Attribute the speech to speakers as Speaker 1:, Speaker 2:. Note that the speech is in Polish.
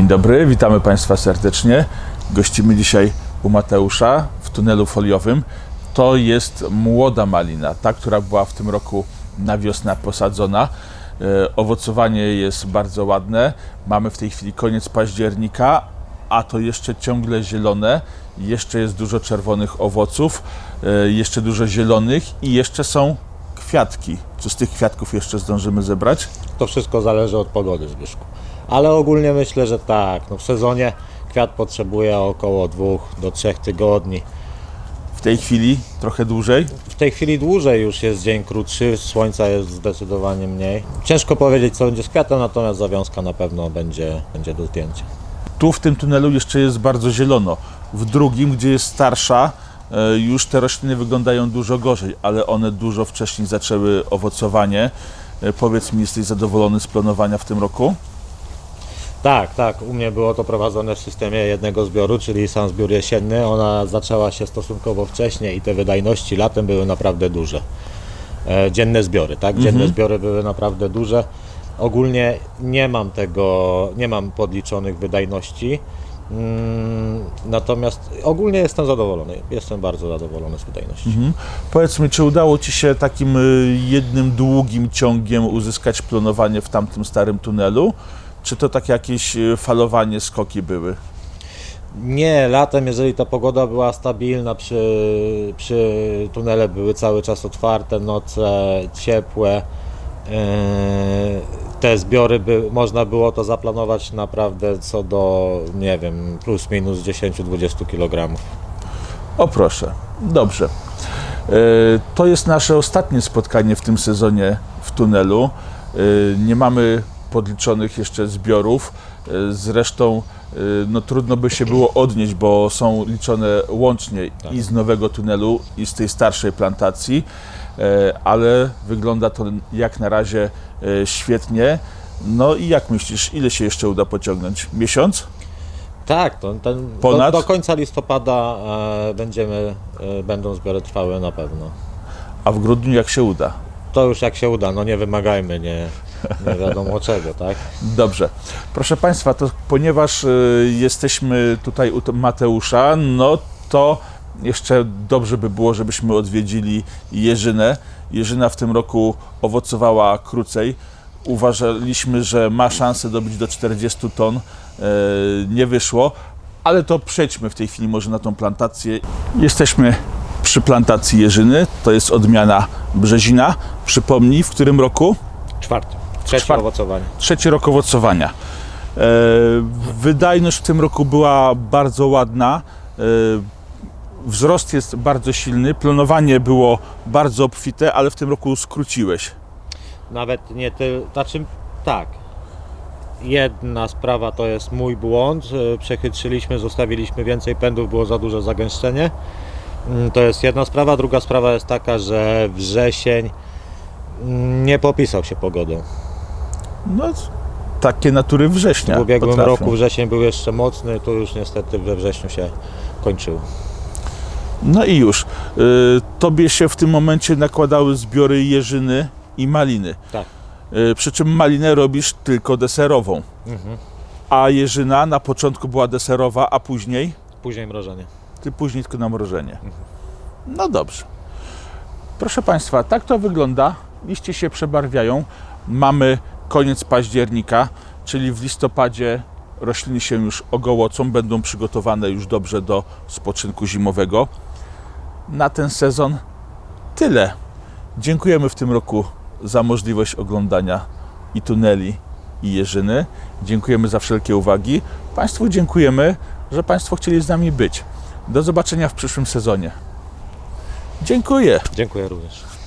Speaker 1: Dzień dobry, witamy Państwa serdecznie. Gościmy dzisiaj u Mateusza w tunelu foliowym. To jest młoda malina, ta, która była w tym roku na wiosnę posadzona. E, Owocowanie jest bardzo ładne. Mamy w tej chwili koniec października, a to jeszcze ciągle zielone. Jeszcze jest dużo czerwonych owoców, e, jeszcze dużo zielonych i jeszcze są kwiatki. Czy z tych kwiatków jeszcze zdążymy zebrać?
Speaker 2: To wszystko zależy od pogody, Zbyszku. Ale ogólnie myślę, że tak. No w sezonie kwiat potrzebuje około 2 do 3 tygodni.
Speaker 1: W tej chwili trochę dłużej.
Speaker 2: W tej chwili dłużej już jest dzień krótszy, słońca jest zdecydowanie mniej. Ciężko powiedzieć, co będzie z kwiatem, natomiast zawiązka na pewno będzie, będzie do zdjęcia.
Speaker 1: Tu w tym tunelu jeszcze jest bardzo zielono. W drugim, gdzie jest starsza, już te rośliny wyglądają dużo gorzej, ale one dużo wcześniej zaczęły owocowanie. E, Powiedz mi, jesteś zadowolony z planowania w tym roku?
Speaker 2: Tak, tak. U mnie było to prowadzone w systemie jednego zbioru, czyli sam zbiór jesienny. Ona zaczęła się stosunkowo wcześnie i te wydajności latem były naprawdę duże. E, dzienne zbiory, tak? Dzienne zbiory były naprawdę duże. Ogólnie nie mam tego, nie mam podliczonych wydajności. Mm, natomiast ogólnie jestem zadowolony. Jestem bardzo zadowolony z wydajności.
Speaker 1: Mhm. Powiedz mi, czy udało Ci się takim y, jednym długim ciągiem uzyskać planowanie w tamtym starym tunelu? Czy to takie jakieś y, falowanie, skoki były?
Speaker 2: Nie, latem, jeżeli ta pogoda była stabilna, przy, przy tunele były cały czas otwarte, noce ciepłe, e, te zbiory by, można było to zaplanować naprawdę co do, nie wiem, plus minus 10-20 kg.
Speaker 1: O proszę, dobrze. E, To jest nasze ostatnie spotkanie w tym sezonie w tunelu. E, Nie mamy podliczonych jeszcze zbiorów. E, Zresztą no, trudno by się było odnieść, bo są liczone łącznie i z nowego tunelu, i z tej starszej plantacji, ale wygląda to jak na razie e, świetnie. No i jak myślisz, ile się jeszcze uda pociągnąć? Miesiąc?
Speaker 2: Tak, to, ten,
Speaker 1: Ponad?
Speaker 2: Do, do końca listopada e, będziemy, e, będą zbiory trwały na pewno.
Speaker 1: A w grudniu jak się uda?
Speaker 2: To już jak się uda, no nie wymagajmy, nie, nie wiadomo czego, tak?
Speaker 1: Dobrze. Proszę Państwa, to ponieważ jesteśmy tutaj u Mateusza, no to jeszcze dobrze by było, żebyśmy odwiedzili Jerzynę. Jerzyna w tym roku owocowała krócej. Uważaliśmy, że ma szansę dobić do 40 ton. E, Nie wyszło, ale to przejdźmy w tej chwili może na tą plantację. Jesteśmy przy plantacji Jerzyny. To jest odmiana Brzezina. Przypomnij, w którym roku?
Speaker 2: Czwarty. Trzecie
Speaker 1: Czwarty.
Speaker 2: owocowanie.
Speaker 1: trzeci rok owocowania. E, wydajność w tym roku była bardzo ładna. Wzrost jest bardzo silny. Planowanie było bardzo obfite, ale w tym roku skróciłeś.
Speaker 2: Nawet nie ty, znaczy tak. Jedna sprawa to jest mój błąd. Przechytrzyliśmy, zostawiliśmy więcej pędów, było za duże zagęszczenie. Mm, To jest jedna sprawa. Druga sprawa jest taka, że wrzesień mm, nie popisał się pogodą.
Speaker 1: No, takie natury września.
Speaker 2: W ubiegłym
Speaker 1: potrafią.
Speaker 2: roku wrzesień był jeszcze mocny, to już niestety we wrześniu się kończyło.
Speaker 1: No i już. E, tobie się w tym momencie nakładały zbiory jeżyny i maliny.
Speaker 2: Tak.
Speaker 1: E, przy czym malinę robisz tylko deserową.
Speaker 2: Mhm.
Speaker 1: A jeżyna na początku była deserowa, a później?
Speaker 2: Później mrożenie.
Speaker 1: ty później tylko na mrożenie. No dobrze. Proszę Państwa, tak to wygląda. Liście się przebarwiają. Mamy koniec października, czyli w listopadzie rośliny się już ogołocą, będą przygotowane już dobrze do spoczynku zimowego. Na ten sezon tyle. Dziękujemy w tym roku za możliwość oglądania i tuneli, i jeżyny. Dziękujemy za wszelkie uwagi. Państwu dziękujemy, że Państwo chcieli z nami być. Do zobaczenia w przyszłym sezonie. Dziękuję.
Speaker 2: Dziękuję również.